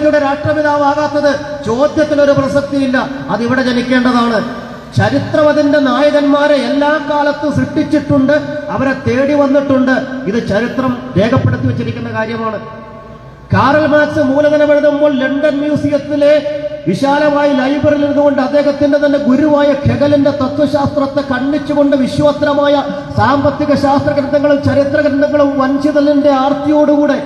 അമേരിക്കയുടെ രാഷ്ട്രപിതാവാകാത്തത് ചോദ്യത്തിനൊരു പ്രസക്തിയില്ല. അതിവിടെ ജനിക്കേണ്ടതാണ്. ചരിത്രം അതിന്റെ നായകന്മാരെ എല്ലാ കാലത്തും സൃഷ്ടിച്ചിട്ടുണ്ട്. അവരെ തേടി വന്നിട്ടുണ്ട്. ഇത് ചരിത്രം രേഖപ്പെടുത്തി വെച്ചിരിക്കുന്ന കാര്യമാണ്. കാറൽ മാർക്സ് മൂലധനം എഴുതുമ്പോൾ ലണ്ടൻ മ്യൂസിയത്തിലെ വിശാലമായ ലൈബ്രറിയിൽ ഇരുന്നുകൊണ്ട് അദ്ദേഹത്തിന്റെ തന്നെ ഗുരുവായ ഖെഗലിന്റെ തത്വശാസ്ത്രത്തെ കണ്ണിച്ചുകൊണ്ട് വിശ്വോത്തരമായ സാമ്പത്തിക ശാസ്ത്ര ഗ്രന്ഥങ്ങളും ചരിത്ര ഗ്രന്ഥങ്ങളും വഞ്ചിതലിന്റെ ആർത്തിയോടുകൂടെ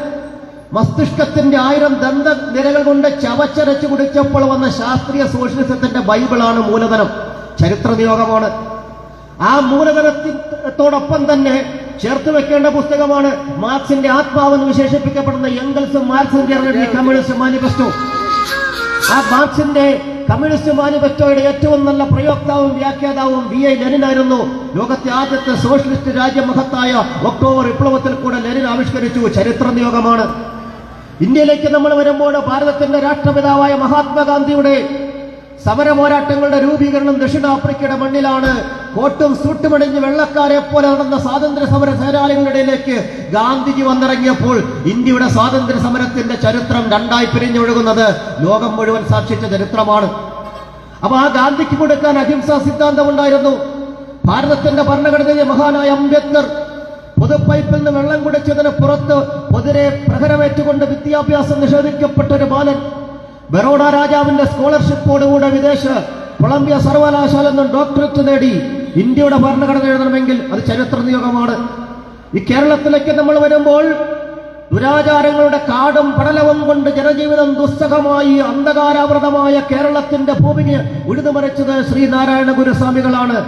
മസ്തിഷ്കത്തിന്റെ ആയിരം ദന്ത നിരകൾ കൊണ്ട് ചവച്ചരച്ചു കുടിച്ചപ്പോൾ വന്ന ശാസ്ത്രീയ സോഷ്യലിസത്തിന്റെ ബൈബിളാണ് മൂലധനം. ചരിത്ര നിയോഗമാണ് ആ മൂലധനത്തോടൊപ്പം തന്നെ ചേർത്ത് വെക്കേണ്ട പുസ്തകമാണ് മാർക്സിന്റെ ആത്മാവെന്ന് വിശേഷിപ്പിക്കപ്പെടുന്ന എംഗൽസും മാർക്സിന്റെ കമ്മ്യൂണിസ്റ്റ് മാനിഫെസ്റ്റോ. ആ മാർക്സിന്റെ കമ്മ്യൂണിസ്റ്റ് മാനിഫെസ്റ്റോയുടെ ഏറ്റവും നല്ല പ്രയോക്താവും വ്യാഖ്യാതാവും വി ഐ ലെനിനായിരുന്നു. ലോകത്തെ ആദ്യത്തെ സോഷ്യലിസ്റ്റ് രാജ്യമഹത്തായ ഒക്ടോബർ വിപ്ലവത്തിൽ കൂടെ ലെനിൻ ആവിഷ്കരിച്ചു. ചരിത്ര നിയോഗമാണ് ഇന്ത്യയിലേക്ക് നമ്മൾ വരുമ്പോൾ ഭാരതത്തിന്റെ രാഷ്ട്രപിതാവായ മഹാത്മാഗാന്ധിയുടെ സമര പോരാട്ടങ്ങളുടെ രൂപീകരണം ദക്ഷിണാഫ്രിക്കയുടെ മണ്ണിലാണ്. കോട്ടും സൂട്ടുമണിഞ്ഞ് വെള്ളക്കാരെ പോലെ നടന്ന സ്വാതന്ത്ര്യ സമര സേനാനികളിടയിലേക്ക് ഗാന്ധിജി വന്നിറങ്ങിയപ്പോൾ ഇന്ത്യയുടെ സ്വാതന്ത്ര്യ സമരത്തിന്റെ ചരിത്രം രണ്ടായി പിരിഞ്ഞൊഴുകുന്നത് ലോകം മുഴുവൻ സാക്ഷിച്ച ചരിത്രമാണ്. അപ്പൊ ആ ഗാന്ധിക്ക് കൊടുക്കാൻ അഹിംസാ സിദ്ധാന്തം ഉണ്ടായിരുന്നു ഭാരതത്തിന്റെ ഭരണഘടനയിലെ മഹാനായ അംബേദ്കർ പൊതുപൈപ്പിൽ നിന്ന് വെള്ളം കുടിച്ചതിന് പുറത്ത് പൊതുരെ പ്രഹരമേറ്റുകൊണ്ട് വിദ്യാഭ്യാസം നിഷേധിക്കപ്പെട്ട ഒരു ബാലൻ ബറോഡ രാജാവിന്റെ സ്കോളർഷിപ്പോടുകൂടെ വിദേശ കൊളംബിയ സർവകലാശാല നിന്നും ഡോക്ടറേറ്റ് നേടി ഇന്ത്യയുടെ ഭരണഘടന എഴുതണമെങ്കിൽ അത് ചരിത്ര നിയോഗമാണ് ഈ കേരളത്തിലേക്ക് നമ്മൾ വരുമ്പോൾ ദുരാചാരങ്ങളുടെ കാടും പടലവും കൊണ്ട് ജനജീവിതം ദുസ്സഹമായി അന്ധകാരാവൃതമായ കേരളത്തിന്റെ ഭൂമിക്ക് ഉഴുതുമറിച്ചത് ശ്രീനാരായണ ഗുരുസ്വാമികളാണ്.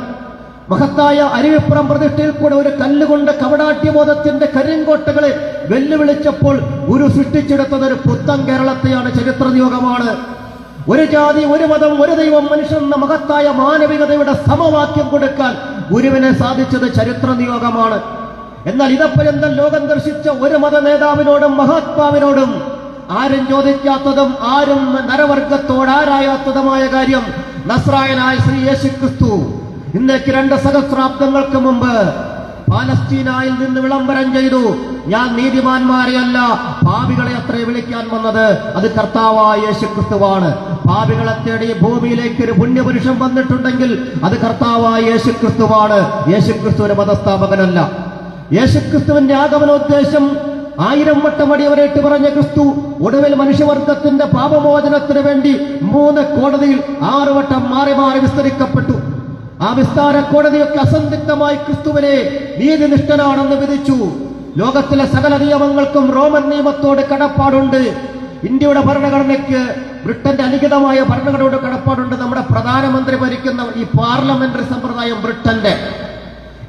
മഹത്തായ അരുവിപ്പുറം പ്രതിഷ്ഠയിൽ കൂടെ ഒരു കല്ലുകൊണ്ട് കവടാട്യബോധത്തിന്റെ കരിങ്കോട്ടകളെ വെല്ലുവിളിച്ചപ്പോൾ ഗുരു സൃഷ്ടിച്ചെടുത്തത് ഒരു പുത്തൻ കേരളത്തെയാണ് ചരിത്ര നിയോഗമാണ് ഒരു ജാതി ഒരു മതം ഒരു ദൈവം മനുഷ്യൻ എന്ന മഹത്തായ മാനവികതയുടെ സമവാക്യം കൊടുക്കാൻ ഗുരുവിനെ സാധിച്ചത് ചരിത്ര നിയോഗമാണ് എന്നാൽ ഇതപ്പര്യന്തം ലോകം ദർശിച്ച ഒരു മത നേതാവിനോടും മഹാത്മാവിനോടും ആരും ചോദിക്കാത്തതും ആരും നരവർഗത്തോടാരായാത്തതുമായ കാര്യം നസ്രായനായ ശ്രീ യേശു ക്രിസ്തു ഇന്നേക്ക് രണ്ട് സഹസ്രാബ്ദങ്ങൾക്ക് മുമ്പ് പാലസ്തീനായിൽ നിന്ന് വിളംബരം ചെയ്തു. ഞാൻ നീതിമാന്മാരെയല്ല പാപികളെ അത്രേ വിളിക്കാൻ വന്നത്. അത് കർത്താവായ യേശു ക്രിസ്തുവാണ് പാപികളെ തേടി ഭൂമിയിലേക്ക് ഒരു പുണ്യപുരുഷൻ വന്നിട്ടുണ്ടെങ്കിൽ അത് കർത്താവായ യേശു ക്രിസ്തുവാണ് യേശു ക്രിസ്തു ഒരു മതസ്ഥാപകനല്ല. യേശുക്രിസ്തുവിന്റെ ആഗമനോദ്ദേശം ആയിരം വട്ടം അടിയവരേറ്റ് പറഞ്ഞ ക്രിസ്തു ഒടുവിൽ മനുഷ്യവർഗത്തിന്റെ പാപമോചനത്തിന് വേണ്ടി മൂന്ന് കോടതിയിൽ ആറു വട്ടം മാറി മാറി വിസ്തരിക്കപ്പെട്ടു. ആ വിസ്താര കോടതിയൊക്കെ അസന്ധിഗ്ധമായി ക്രിസ്തുവിനെ നീതിനിഷ്ഠനാണെന്ന് വിധിച്ചു. ലോകത്തിലെ സകല നിയമങ്ങൾക്കും റോമൻ നിയമത്തോട് കടപ്പാടുണ്ട്. ഇന്ത്യയുടെ ഭരണഘടനയ്ക്ക് ബ്രിട്ടന്റെ അലിഖിതമായ ഭരണഘടനയോട് കടപ്പാടുണ്ട്. നമ്മുടെ പ്രധാനമന്ത്രി ഭരിക്കുന്ന ഈ പാർലമെന്ററി സമ്പ്രദായം ബ്രിട്ടന്റെ.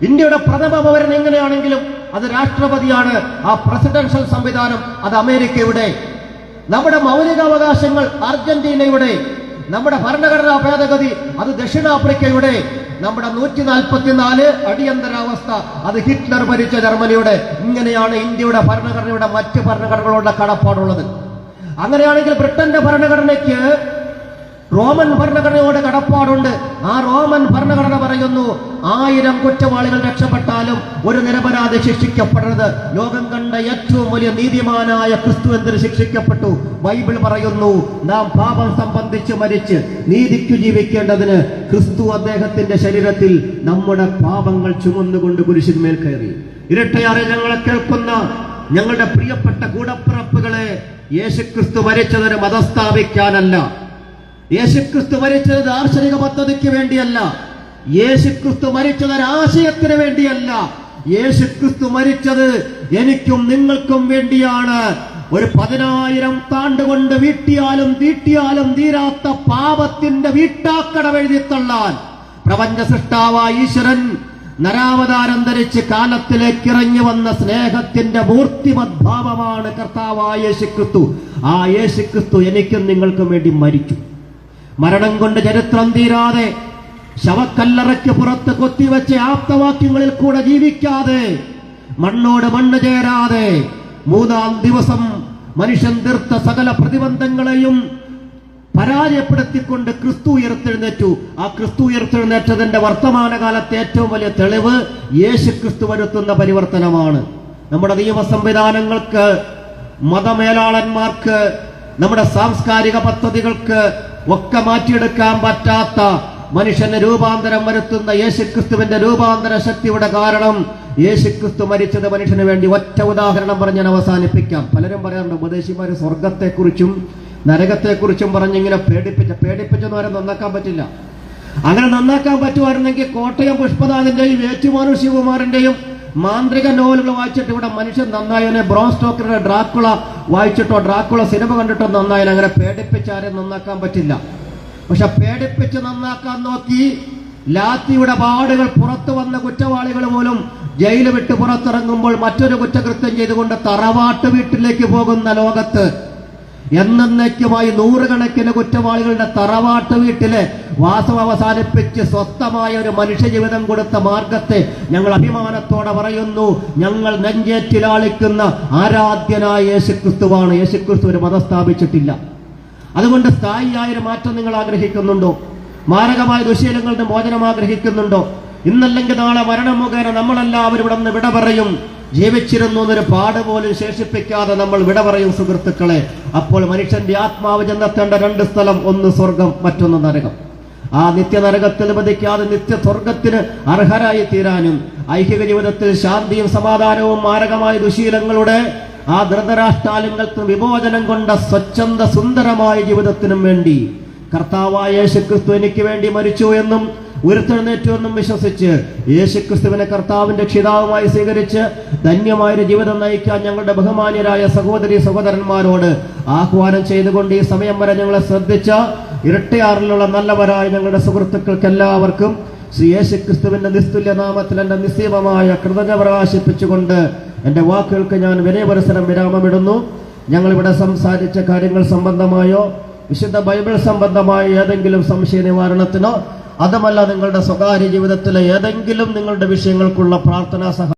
ഇന്ത്യയുടെ പ്രഥമ പൗരൻ എങ്ങനെയാണെങ്കിലും അത് രാഷ്ട്രപതിയാണ് ആ പ്രസിഡൻഷ്യൽ സംവിധാനം അത് അമേരിക്കയുടെ. നമ്മുടെ മൗലികാവകാശങ്ങൾ അർജന്റീനയുടെ. നമ്മുടെ ഭരണഘടനാ ഭേദഗതി അത് ദക്ഷിണാഫ്രിക്കയുടെ. നമ്മുടെ നൂറ്റി നാൽപ്പത്തിനാല് അടിയന്തരാവസ്ഥ അത് ഹിറ്റ്ലർ ഭരിച്ച ജർമ്മനിയുടെ. ഇങ്ങനെയാണ് ഇന്ത്യയുടെ ഭരണഘടനയുടെ മറ്റ് ഭരണഘടനകളുടെ കടപ്പാടുള്ളത്. അങ്ങനെയാണെങ്കിൽ ബ്രിട്ടന്റെ ഭരണഘടനയ്ക്ക് റോമൻ ഭരണഘടനയുടെ കടപ്പാടുണ്ട്. പറയുന്നു ആയിരം കുറ്റവാളികൾ രക്ഷപ്പെട്ടാലും ഒരു നിരപരാധി ശിക്ഷിക്കപ്പെടരുത്. ലോകം കണ്ട ഏറ്റവും വലിയ നീതിമാനായ ക്രിസ്തു എന്തിന് ശിക്ഷിക്കപ്പെട്ടു? ബൈബിൾ പറയുന്നു നാം പാപം സംബന്ധിച്ച് മരിച്ച് നീതിക്കു ജീവിക്കേണ്ടതിന് ക്രിസ്തു അദ്ദേഹത്തിന്റെ ശരീരത്തിൽ നമ്മുടെ പാപങ്ങൾ ചുമന്നുകൊണ്ട് കുരിശിന്മേൽ കയറി. ഇരട്ടയാറെ ഞങ്ങളെ കേൾക്കുന്ന ഞങ്ങളുടെ പ്രിയപ്പെട്ട കൂടപ്പിറപ്പുകളെ യേശുക്രിസ്തു മരിച്ചതിന് മതസ്ഥാപിക്കാനല്ല. യേശുക്രിസ്തു മരിച്ചത് ദാർശനിക പദ്ധതിക്ക് വേണ്ടിയല്ല. യേശുക്രിസ്തു മരിച്ചത് ഒരാശയത്തിന് വേണ്ടിയല്ല. യേശുക്രിസ്തു മരിച്ചത് എനിക്കും നിങ്ങൾക്കും വേണ്ടിയാണ്. ഒരു പതിനായിരം താണ്ടുകൊണ്ട് വീട്ടിയാലും തീട്ടിയാലും തീരാത്ത പാപത്തിന്റെ വീട്ടാക്കട എഴുതിത്തള്ളാൻ പ്രപഞ്ച സൃഷ്ടാവായ ഈശ്വരൻ നരാവതാരം ധരിച്ച് കാലത്തിലേക്ക് ഇറങ്ങി വന്ന സ്നേഹത്തിന്റെ മൂർത്തിമദ്ഭാവമാണ് കർത്താവായ യേശുക്രിസ്തു. ആ യേശുക്രിസ്തു എനിക്കും നിങ്ങൾക്കും വേണ്ടി മരിച്ചു. മരണം കൊണ്ട് ചരിത്രം തീരാതെ ശവക്കല്ലറയ്ക്ക് പുറത്ത് കൊത്തിവെച്ച ആപ്തവാക്യങ്ങളിൽ കൂടെ ജീവിക്കാതെ മണ്ണോട് മണ്ണ് ചേരാതെ മൂന്നാം ദിവസം മനുഷ്യൻ തീർത്ത സകല പ്രതിബന്ധങ്ങളെയും പരാജയപ്പെടുത്തിക്കൊണ്ട് ക്രിസ്തു ഉയർത്തെഴുന്നേറ്റു. ആ ക്രിസ്തു ഉയർത്തെഴുന്നേറ്റതിന്റെ വർത്തമാനകാലത്തെ ഏറ്റവും വലിയ തെളിവ് യേശു ക്രിസ്തു വരുത്തുന്ന പരിവർത്തനമാണ്. നമ്മുടെ നിയമ സംവിധാനങ്ങൾക്ക് മതമേലാളന്മാർക്ക് നമ്മുടെ സാംസ്കാരിക പദ്ധതികൾക്ക് ഒക്കെ മാറ്റിയെടുക്കാൻ പറ്റാത്ത മനുഷ്യന് രൂപാന്തരം വരുത്തുന്ന യേശുക്രിസ്തുവിന്റെ രൂപാന്തര ശക്തിയുടെ കാരണം യേശുക്രിസ്തു മരിച്ചത് മനുഷ്യന് വേണ്ടി ഒറ്റ ഉദാഹരണം പറഞ്ഞ് ഞാൻ അവസാനിപ്പിക്കാം. പലരും പറയാറുണ്ട് ഉപദേശിമാര് സ്വർഗത്തെക്കുറിച്ചും നരകത്തെക്കുറിച്ചും പറഞ്ഞിങ്ങനെ പേടിപ്പിച്ച പേടിപ്പിച്ചെന്ന് വരെ നന്നാക്കാൻ പറ്റില്ല. അങ്ങനെ നന്നാക്കാൻ പറ്റുമായിരുന്നെങ്കിൽ കോട്ടയം പുഷ്പനാഥിന്റെയും ഏറ്റുമാനു ശിവകുമാറിന്റെയും മാന്ത്രിക നോവലുകൾ വായിച്ചിട്ട് ഇവിടെ മനുഷ്യൻ നന്നായനെ ബ്രോൺ സ്റ്റോക്കറുടെ ഡ്രാക്കുള വായിച്ചിട്ടോ ഡ്രാക്കുള സിനിമ കണ്ടിട്ടോ നന്നായാലും അങ്ങനെ പേടിപ്പിച്ചാരെ നന്നാക്കാൻ പറ്റില്ല. പക്ഷെ പേടിപ്പിച്ച് നന്നാക്കാൻ നോക്കി. ലാത്തിയുടെ പാടുകൾ പുറത്തു വന്ന കുറ്റവാളികൾ പോലും ജയിൽ വിട്ട് പുറത്തിറങ്ങുമ്പോൾ മറ്റൊരു കുറ്റകൃത്യം ചെയ്തുകൊണ്ട് തറവാട്ട് വീട്ടിലേക്ക് പോകുന്ന ലോകത്ത് എന്നേക്കുമായി നൂറുകണക്കിന് കുറ്റവാളികളുടെ തറവാട്ട് വീട്ടിലെ വാസം അവസാനിപ്പിച്ച് സ്വസ്ഥമായ ഒരു മനുഷ്യജീവിതം കൊടുത്ത മാർഗത്തെ ഞങ്ങൾ അഭിമാനത്തോടെ പറയുന്നു. ഞങ്ങൾ നെഞ്ചേറ്റിലാളിക്കുന്ന ആരാധ്യനായ യേശുക്രിസ്തുവാണ്. യേശുക്രിസ്തു ഒരു മതം സ്ഥാപിച്ചിട്ടില്ല. അതുകൊണ്ട് സ്ഥായിയായ ഒരു മാറ്റം നിങ്ങൾ ആഗ്രഹിക്കുന്നുണ്ടോ? മാരകമായ ദുശീലങ്ങളുടെ മോചനം ആഗ്രഹിക്കുന്നുണ്ടോ? ഇന്നല്ലെങ്കിൽ നാളെ മരണം മുഖേന നമ്മളെല്ലാവരും ഇവിടെ നിന്ന് വിട പറയും. ജീവിച്ചിരുന്നു എന്നൊരു പാട് പോലും ശേഷിപ്പിക്കാതെ നമ്മൾ വിട പറയും സുഹൃത്തുക്കളെ. അപ്പോൾ മനുഷ്യന്റെ ആത്മാവ് ചെന്നെത്തേണ്ട രണ്ട് സ്ഥലം ഒന്ന് സ്വർഗം മറ്റൊന്ന് നരകം. ആ നിത്യനരകത്തിൽ വധിക്കാതെ നിത്യ സ്വർഗത്തിന് അർഹരായി തീരാനും ഐഹിക ജീവിതത്തിൽ ശാന്തിയും സമാധാനവും മാരകമായ ദുശീലങ്ങളുടെ ആ ധൃതരാഷ്ട്രാലങ്ങൾക്ക് വിമോചനം കൊണ്ട സ്വച്ഛന്ത സുന്ദരമായ ജീവിതത്തിനും വേണ്ടി കർത്താവായ യേശുക്രിസ്തു എനിക്ക് വേണ്ടി മരിച്ചു എന്നും ഉയർത്തെഴുന്നേറ്റു എന്നും വിശ്വസിച്ച് യേശുക്രിസ്തുവിനെ കർത്താവിന്റെ ക്ഷിതാവുമായി സ്വീകരിച്ച് ധന്യമായൊരു ജീവിതം നയിക്കാൻ ഞങ്ങളുടെ ബഹുമാന്യരായ സഹോദരി സഹോദരന്മാരോട് ആഹ്വാനം ചെയ്തുകൊണ്ട് ഈ സമയം വരെ ഞങ്ങളെ ശ്രദ്ധിച്ച ഇരട്ടയാറിലുള്ള നല്ലവരായ ഞങ്ങളുടെ സുഹൃത്തുക്കൾക്ക് എല്ലാവർക്കും ശ്രീ യേശുക്രിസ്തുവിന്റെ നിസ്തുല്യ നാമത്തിൽ എന്റെ നിസ്സീമമായ കൃതജ്ഞ പ്രകാശിപ്പിച്ചുകൊണ്ട് എന്റെ വാക്കുകൾക്ക് ഞാൻ വിനയപരിസരം വിരാമമിടുന്നു. ഞങ്ങളിവിടെ സംസാരിച്ച കാര്യങ്ങൾ സംബന്ധമായോ? വിശുദ്ധ ബൈബിൾ സംബന്ധമായ ഏതെങ്കിലും സംശയ നിവാരണത്തിനോ? അതുമല്ല നിങ്ങളുടെ സ്വകാര്യ ജീവിതത്തിലെ ഏതെങ്കിലും നിങ്ങളുടെ വിഷയങ്ങൾക്കുള്ള പ്രാർത്ഥനാ സഹ